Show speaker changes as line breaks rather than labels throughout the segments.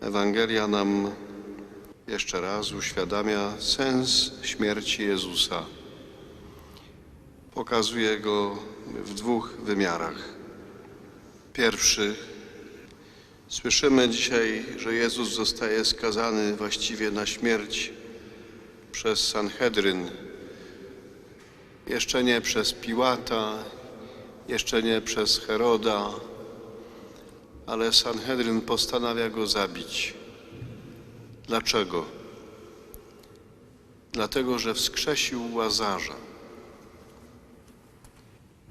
Ewangelia nam jeszcze raz uświadamia sens śmierci Jezusa. Pokazuje go w dwóch wymiarach. Pierwszy, słyszymy dzisiaj, że Jezus zostaje skazany właściwie na śmierć przez Sanhedryn. Jeszcze nie przez Piłata, jeszcze nie przez Heroda, ale Sanhedryn postanawia go zabić. Dlaczego? Dlatego, że wskrzesił Łazarza.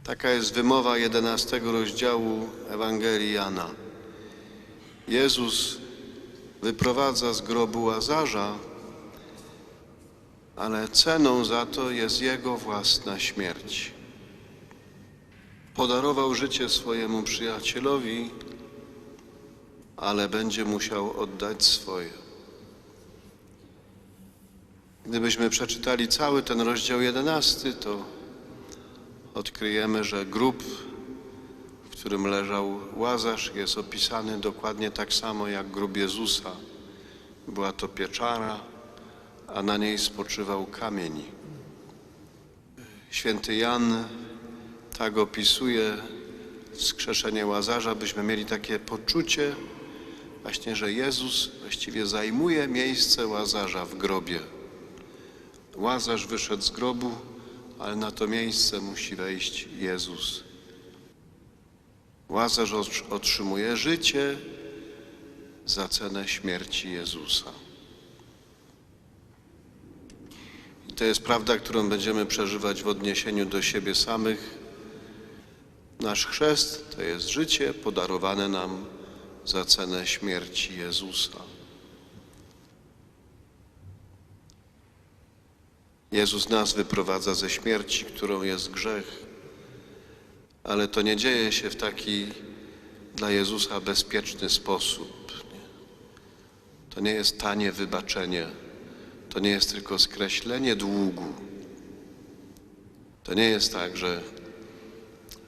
Taka jest wymowa 11 rozdziału Ewangelii Jana. Jezus wyprowadza z grobu Łazarza, ale ceną za to jest Jego własna śmierć. Podarował życie swojemu przyjacielowi, ale będzie musiał oddać swoje. Gdybyśmy przeczytali cały ten rozdział 11, to odkryjemy, że grób, w którym leżał Łazarz, jest opisany dokładnie tak samo jak grób Jezusa. Była to pieczara, a na niej spoczywał kamień. Święty Jan tak opisuje wskrzeszenie Łazarza, byśmy mieli takie poczucie właśnie, że Jezus właściwie zajmuje miejsce Łazarza w grobie. Łazarz wyszedł z grobu, ale na to miejsce musi wejść Jezus. Łazarz otr- otrzymuje życie za cenę śmierci Jezusa. I to jest prawda, którą będziemy przeżywać w odniesieniu do siebie samych. Nasz chrzest to jest życie podarowane nam za cenę śmierci Jezusa. Jezus nas wyprowadza ze śmierci, którą jest grzech, ale to nie dzieje się w taki dla Jezusa bezpieczny sposób. To nie jest tanie wybaczenie, to nie jest tylko skreślenie długu. To nie jest tak, że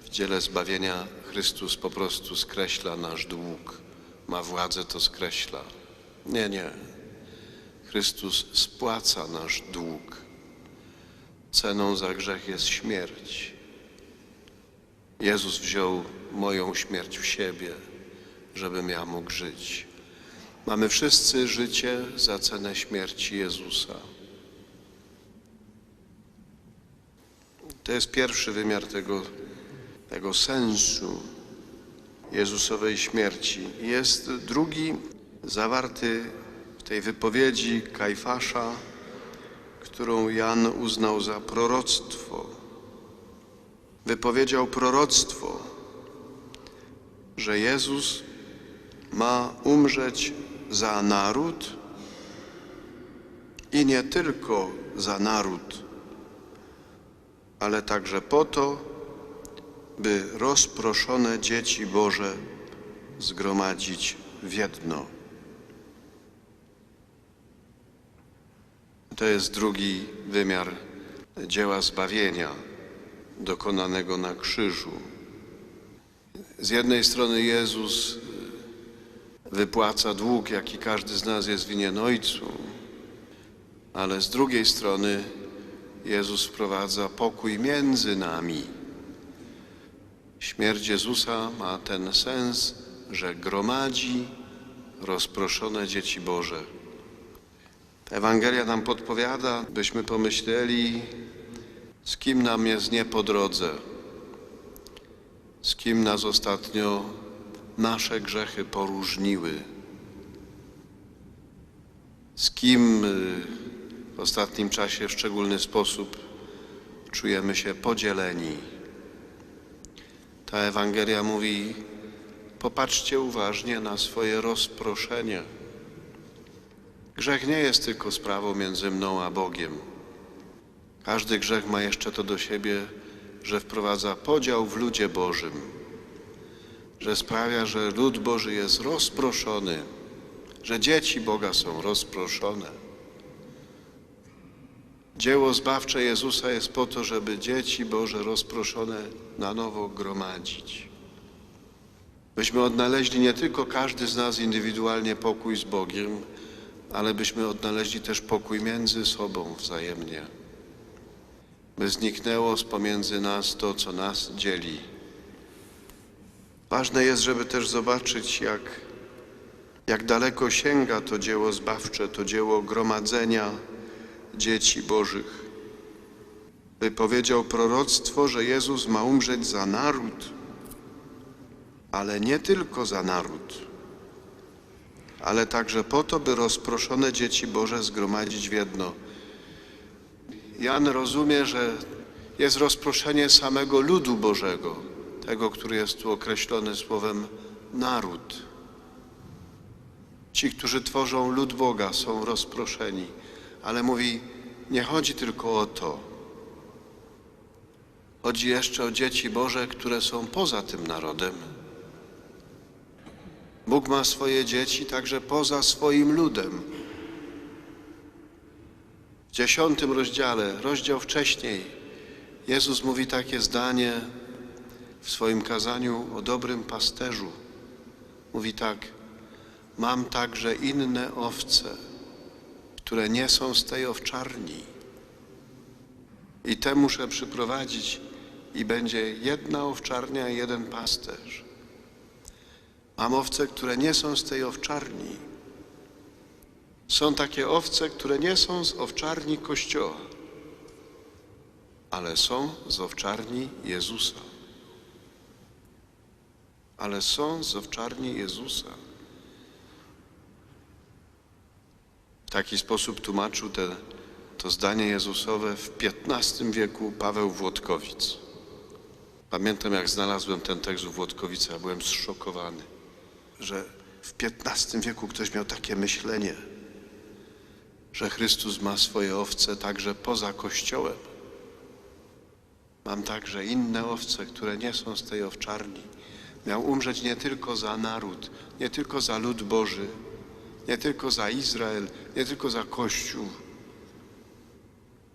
w dziele zbawienia Chrystus po prostu skreśla nasz dług, ma władzę, to skreśla. Nie, nie. Chrystus spłaca nasz dług. Ceną za grzech jest śmierć. Jezus wziął moją śmierć w siebie, żebym ja mógł żyć. Mamy wszyscy życie za cenę śmierci Jezusa. To jest pierwszy wymiar tego, tego sensu Jezusowej śmierci. Jest drugi, zawarty w tej wypowiedzi Kajfasza, którą Jan uznał za proroctwo. Wypowiedział proroctwo, że Jezus ma umrzeć za naród i nie tylko za naród, ale także po to, by rozproszone dzieci Boże zgromadzić w jedno. To jest drugi wymiar dzieła zbawienia dokonanego na krzyżu. Z jednej strony Jezus wypłaca dług, jaki każdy z nas jest winien Ojcu, ale z drugiej strony Jezus wprowadza pokój między nami. Śmierć Jezusa ma ten sens, że gromadzi rozproszone dzieci Boże. Ewangelia nam podpowiada, byśmy pomyśleli, z kim nam jest nie po drodze, z kim nas ostatnio nasze grzechy poróżniły, z kim y, w ostatnim czasie w szczególny sposób czujemy się podzieleni. Ta Ewangelia mówi: popatrzcie uważnie na swoje rozproszenie. Grzech nie jest tylko sprawą między mną a Bogiem. Każdy grzech ma jeszcze to do siebie, że wprowadza podział w ludzie Bożym, że sprawia, że lud Boży jest rozproszony, że dzieci Boga są rozproszone. Dzieło zbawcze Jezusa jest po to, żeby dzieci Boże rozproszone na nowo gromadzić. Byśmy odnaleźli nie tylko każdy z nas indywidualnie pokój z Bogiem, ale byśmy odnaleźli też pokój między sobą wzajemnie. By zniknęło z pomiędzy nas to, co nas dzieli. Ważne jest, żeby też zobaczyć, jak, jak daleko sięga to dzieło zbawcze, to dzieło gromadzenia dzieci Bożych. Wypowiedział proroctwo, że Jezus ma umrzeć za naród, ale nie tylko za naród, ale także po to, by rozproszone dzieci Boże zgromadzić w jedno. Jan rozumie, że jest rozproszenie samego ludu Bożego, tego, który jest tu określony słowem naród. Ci, którzy tworzą lud Boga, są rozproszeni, ale mówi, nie chodzi tylko o to. Chodzi jeszcze o dzieci Boże, które są poza tym narodem. Bóg ma swoje dzieci także poza swoim ludem. W dziesiątym rozdziale, rozdział wcześniej, Jezus mówi takie zdanie w swoim kazaniu o dobrym pasterzu. Mówi tak: Mam także inne owce, które nie są z tej owczarni. I te muszę przyprowadzić, i będzie jedna owczarnia i jeden pasterz. Mam owce, które nie są z tej owczarni. Są takie owce, które nie są z owczarni Kościoła, ale są z owczarni Jezusa. Ale są z owczarni Jezusa. W taki sposób tłumaczył te, to zdanie Jezusowe w XV wieku Paweł Włodkowic. Pamiętam, jak znalazłem ten tekst w Włodkowicach, byłem zszokowany, że w XV wieku ktoś miał takie myślenie, że Chrystus ma swoje owce także poza Kościołem. Mam także inne owce, które nie są z tej owczarni. Miał umrzeć nie tylko za naród, nie tylko za lud Boży, nie tylko za Izrael, nie tylko za Kościół,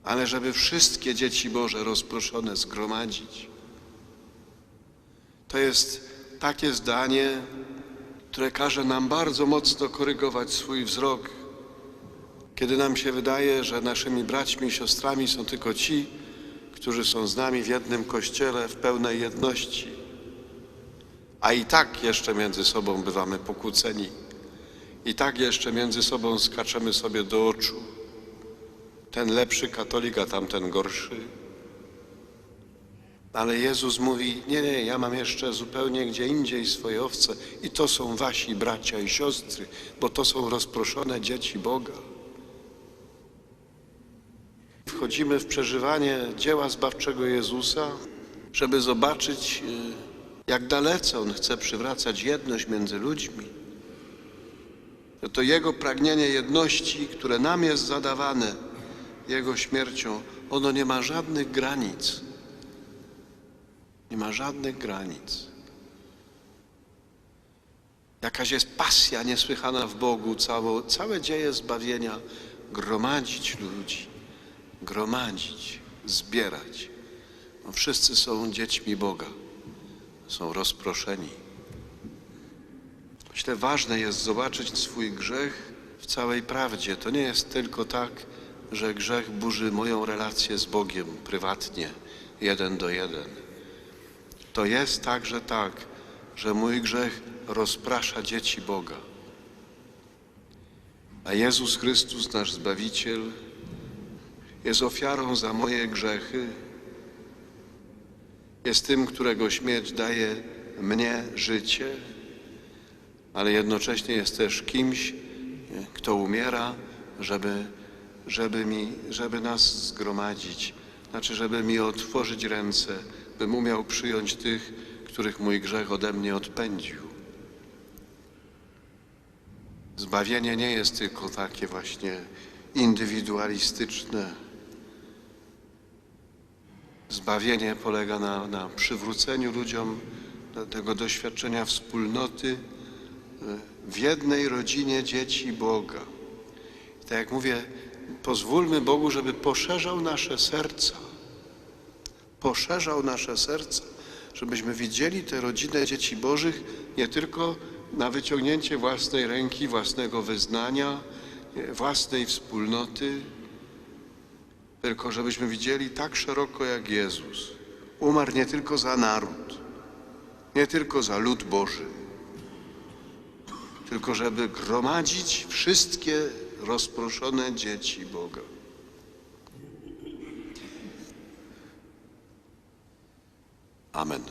ale żeby wszystkie dzieci Boże rozproszone zgromadzić. To jest takie zdanie, które każe nam bardzo mocno korygować swój wzrok, kiedy nam się wydaje, że naszymi braćmi i siostrami są tylko ci, którzy są z nami w jednym kościele w pełnej jedności, a i tak jeszcze między sobą bywamy pokłóceni, i tak jeszcze między sobą skaczemy sobie do oczu. Ten lepszy katolik, a tamten gorszy. Ale Jezus mówi: Nie, nie, ja mam jeszcze zupełnie gdzie indziej swoje owce, i to są wasi bracia i siostry, bo to są rozproszone dzieci Boga. Wchodzimy w przeżywanie dzieła zbawczego Jezusa, żeby zobaczyć, jak dalece On chce przywracać jedność między ludźmi. To Jego pragnienie jedności, które nam jest zadawane Jego śmiercią, ono nie ma żadnych granic. Nie ma żadnych granic. Jakaś jest pasja niesłychana w Bogu, całe, całe dzieje zbawienia, gromadzić ludzi, gromadzić, zbierać. No, wszyscy są dziećmi Boga, są rozproszeni. Myślę, ważne jest zobaczyć swój grzech w całej prawdzie. To nie jest tylko tak, że grzech burzy moją relację z Bogiem prywatnie, jeden do jeden. To jest także tak, że mój grzech rozprasza dzieci Boga. A Jezus Chrystus, nasz Zbawiciel, jest ofiarą za moje grzechy, jest tym, którego śmierć daje mnie życie, ale jednocześnie jest też kimś, nie, kto umiera, żeby, żeby, mi, żeby nas zgromadzić, znaczy, żeby mi otworzyć ręce, bym umiał przyjąć tych, których mój grzech ode mnie odpędził. Zbawienie nie jest tylko takie właśnie indywidualistyczne. Zbawienie polega na, na przywróceniu ludziom tego doświadczenia wspólnoty e, w jednej rodzinie dzieci Boga. I tak jak mówię, pozwólmy Bogu, żeby poszerzał nasze serca poszerzał nasze serca, żebyśmy widzieli tę rodzinę dzieci Bożych nie tylko na wyciągnięcie własnej ręki, własnego wyznania, własnej wspólnoty, tylko żebyśmy widzieli tak szeroko jak Jezus. Umarł nie tylko za naród, nie tylko za lud Boży, tylko żeby gromadzić wszystkie rozproszone dzieci Boga. Amen.